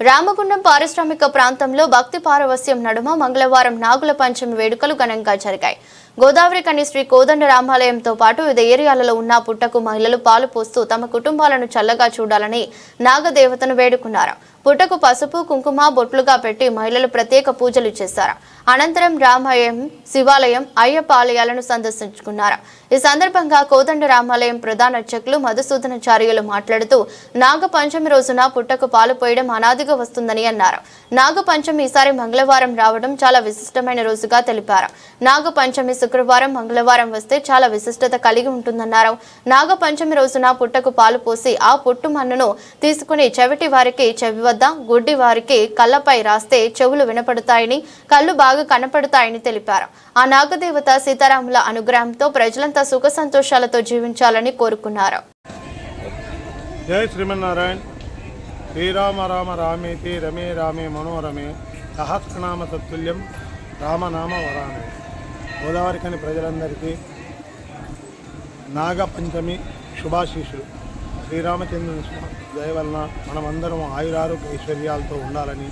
రామగుండం పారిశ్రామిక ప్రాంతంలో భక్తి పారవస్యం నడుమ మంగళవారం నాగుల పంచమి వేడుకలు ఘనంగా జరిగాయి. గోదావరి కని శ్రీ కోదండ రామాలయంతో పాటు వివిధ ఏరియాలలో ఉన్న పుట్టకు మహిళలు పాలు పోస్తూ తమ కుటుంబాలను చల్లగా చూడాలని నాగదేవతను వేడుకున్నారు. పుట్టకు పసుపు కుంకుమ బొట్లుగా పెట్టి మహిళలు ప్రత్యేక పూజలు చేశారు. అనంతరం రామాలయం శివాలయం అయ్యప్ప ఆలయాలను సందర్శించుకున్నారు. ఈ సందర్భంగా కోదండ రామాలయం ప్రధాన అర్చకులు మధుసూదనాచార్యులు మాట్లాడుతూ నాగపంచమి రోజున పుట్టకు పాలు పోయడం అనాదిగా వస్తుందని అన్నారు. నాగపంచమి ఈసారి మంగళవారం రావడం చాలా విశిష్టమైన రోజుగా తెలిపారు. నాగపంచమి శుక్రవారం మంగళవారం వస్తే చాలా విశిష్టత కలిగి ఉంటుందన్నారు. నాగపంచమి రోజున పుట్టకు పాలు పోసి ఆ పుట్టు మన్నును తీసుకుని చెవిటి వారికి చెవి వద్ద గుడ్డి వారికి కళ్ళపై రాస్తే చెవులు వినపడతాయని కళ్ళు బాగా కనపడతాయని తెలిపారు. ఆ నాగదేవత సీతారాముల అనుగ్రహంతో ప్రజలంతా సుఖ సంతోషాలతో జీవించాలని కోరుకున్నారు. జై శ్రీమన్నారాయణ. శ్రీరామ రామ రామేతి రమే రామే మనోరమే. సహస్రనామ తత్తుల్యం రామనామ వరామే గోదావరి కాని ప్రజలందరికీ నాగపంచమి శుభాశీషులు శ్రీరామచంద్రుని దయ వలన మనమందరం ఆయురారోగ్య ఐశ్వర్యాలతో ఉండాలని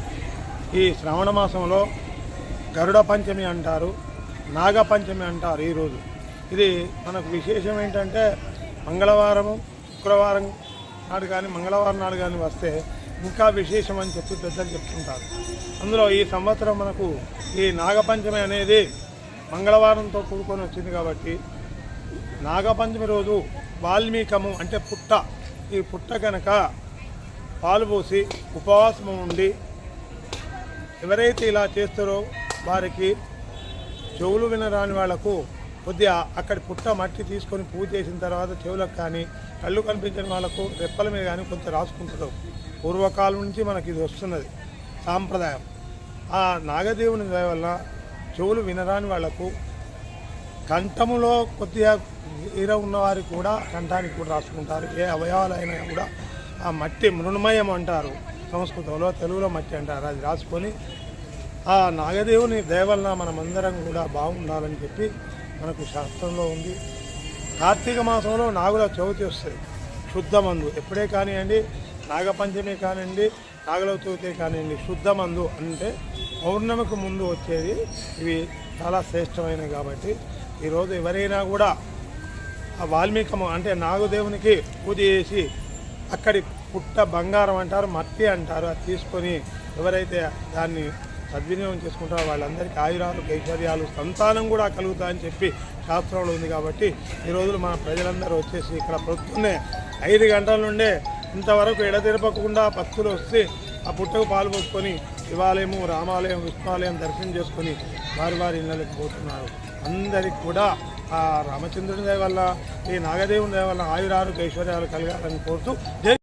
ఈ శ్రావణ మాసంలో గరుడ పంచమి అంటారు నాగపంచమి అంటారు ఈరోజు ఇది మనకు విశేషం ఏంటంటే మంగళవారము శుక్రవారం నాడు కానీ మంగళవారం నాడు కానీ వస్తే ఇంకా విశేషం అని చెప్పి పెద్దలు చెప్తుంటారు. అందులో ఈ సంవత్సరం మనకు ఈ నాగపంచమి అనేది మంగళవారంతో కూడుకొని వచ్చింది కాబట్టి నాగపంచమి రోజు వాల్మీకము అంటే పుట్ట. ఈ పుట్ట కనుక పాలు పోసి ఉపవాసం ఉండి ఎవరైతే ఇలా చేస్తారో వారికి చెవులు వినరాని వాళ్ళకు కొద్దిగా అక్కడి పుట్ట మట్టి తీసుకొని పూజ చేసిన తర్వాత చెవులకు కానీ కళ్ళు కనిపించిన వాళ్ళకు రెప్పల మీద కానీ కొంచెం రాసుకుంటారు. పూర్వకాలం నుంచి మనకి ఇది వస్తున్నది సాంప్రదాయం. ఆ నాగదేవుని దయ వల్ల చెవులు వినరాని వాళ్ళకు కంఠములో కొద్దిగా ఈర ఉన్నవారికి కూడా కంఠానికి కూడా రాసుకుంటారు. ఏ అవయవాలైనా కూడా ఆ మట్టి మృణమయం అంటారు. సంస్కృతంలో తెలుగులో మట్టి అంటారు. అది రాసుకొని ఆ నాగదేవుని దయవలన మనమందరం కూడా బాగుండాలని చెప్పి మనకు శాస్త్రంలో ఉంది. కార్తీక మాసంలో నాగుల చవితి వస్తుంది. శుద్ధ మందు ఎప్పుడే కానివ్వండి నాగపంచమి కానివ్వండి నాగుల చవితి కానివ్వండి శుద్ధ మందు అంటే పౌర్ణమికి ముందు వచ్చేది. ఇవి చాలా శ్రేష్టమైనవి కాబట్టి ఈరోజు ఎవరైనా కూడా ఆ వాల్మీకము అంటే నాగదేవునికి పూజ చేసి అక్కడి పుట్ట బంగారం అంటారు మట్టి అంటారు అది తీసుకొని ఎవరైతే దాన్ని సద్వినియోగం చేసుకుంటారో వాళ్ళందరికీ ఆయురాలు ఐశ్వర్యాలు సంతానం కూడా కలుగుతాయని చెప్పి శాస్త్రంలో ఉంది కాబట్టి ఈ రోజులు మన ప్రజలందరూ వచ్చేసి ఇక్కడ పొద్దున్నే ఐదు గంటల నుండే ఇంతవరకు ఎడతెరపకుండా భక్తులు వస్తే ఆ పుట్టకు పాలు పోసుకొని శివాలయము రామాలయం విష్ణాలయం దర్శనం చేసుకొని వారి వారి ఇళ్ళకి పోతున్నారు. అందరికి కూడా ఆ రామచంద్రుని దయ వల్ల ఈ నాగదేవుని దయ వల్ల ఆయురారు ఐశ్వర్యాలు కలగాలని కోరుతూ జై